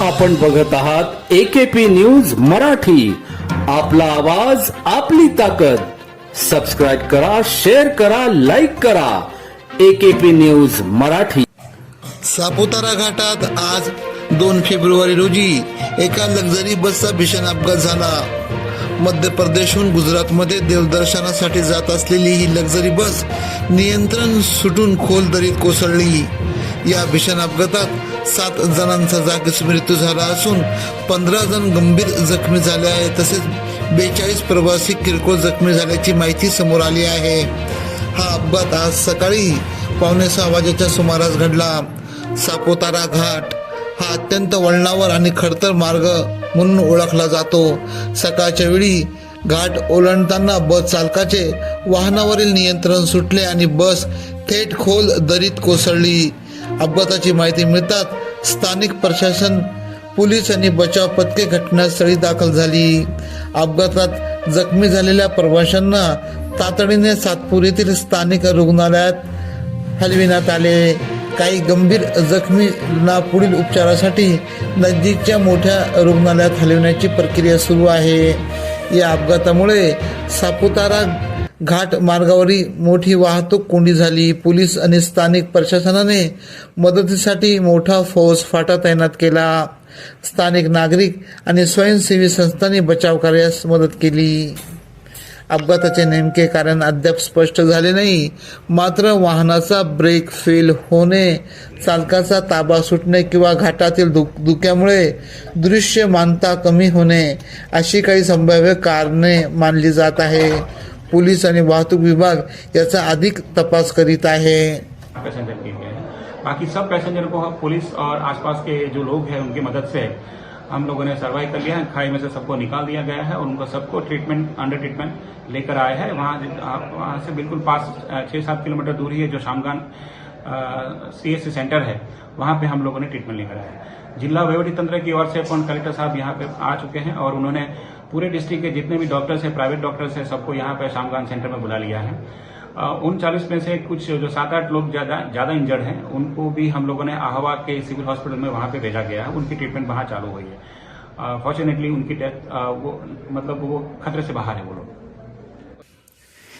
आपण बघत आहात एकेपी न्यूज मराठी. आपला आवाज आपली ताकद. सबस्क्राईब करा शेअर करा लाईक करा. AKP news Marathi. सापुतारा घाटात आज दोन फेब्रुवारी रोजी एका लक्झरी बसचा भीषण अपघात झाला. मध्य प्रदेशहून गुजरातमध्ये देवदर्शनासाठी जात असलेली ही लक्झरी बस नियंत्रण सुटून खोल दरीत कोसळली. या भीषण अपघातात सात जणांचा जागीच मृत्यू झाला असून पंधरा जण गंभीर जखमी झाले आहेत. तसेच बेचाळीस प्रवासी किरकोळ जखमी झाल्याची माहिती समोर आली आहे. हा अपघात आज सकाळी पावणे सहा वाजेच्या सुमारास घडला. सापोतारा घाट हा अत्यंत वळणावर आणि खडतर मार्ग म्हणून ओळखला जातो. सकाळच्या वेळी घाट ओलांडताना बस चालकाचे वाहनावरील नियंत्रण सुटले आणि बस थेट खोल दरीत कोसळली. अपघाताची माहिती मिळतात स्थानिक प्रशासन पोलीस आणि बचाव पथके घटनास्थळी दाखल झाली. अपघातात जखमी झालेल्या प्रवाशांना तातडीने सातपूर येथील स्थानिक रुग्णालयात हलविण्यात आले. काही गंभीर जखमींना पुढील उपचारासाठी नजीकच्या मोठ्या रुग्णालयात हलविण्याची प्रक्रिया सुरू आहे. या अपघातामुळे सापुतारा घाट मार्गावरील मोठी वाहतूक कोंडी झाली. पोलीस आणि स्थानिक प्रशासनाने मदतीसाठी मोठा फौज फाटा तैनात केला. स्थानिक नागरिक आणि स्वयंसेवी संस्थांनी बचाव कार्यास मदत केली. अपघाताचे नेमके कारण अद्याप स्पष्ट झाले नाही. मात्र वाहनाचा ब्रेक फेल होणे चालकाचा ताबा सुटणे किंवा घाटातील धु धुक्यामुळे दृश्यमानता कमी होणे अशी काही संभाव्य कारणे मानली जात आहे. पोलीस आणि वाहतूक विभाग याचा अधिक तपास करीत आहे. पैसेंजर बाकी सब पैसेंजर को पुलिस और आसपास के जो लोग हैं, उनकी मदद से हम लोगों ने सर्वाइव कर लिया है। खाई में से सबको निकाल दिया गया है और उनको सबको ट्रीटमेंट अंडर ट्रीटमेंट लेकर आए हैं। वहाँ वहाँ से बिल्कुल पास छह सात किलोमीटर दूर ही है जो शामगान सी एस सेंटर है, वहाँ पे हम लोगों ने ट्रीटमेंट लेकर आए हैं। जिला वहीवटी तंत्र की ओर से अपन कलेक्टर साहब यहाँ पे आ चुके हैं और उन्होंने पूरे डिस्ट्रिक्ट के जितने भी डॉक्टर्स हैं प्राइवेट डॉक्टर्स हैं, सबको यहाँ पे शामगान सेंटर में बुला लिया है। उन चालीस में से कुछ जो सात आठ लोग ज़्यादा ज़्यादा इंजर्ड हैं, उनको भी हम लोगों ने आहवा के सिविल हॉस्पिटल में वहाँ पे भेजा गया है। उनकी ट्रीटमेंट वहाँ चालू हुई है। फॉर्चुनेटली उनकी डेथ वो मतलब वो खतरे से बाहर है वो लोग।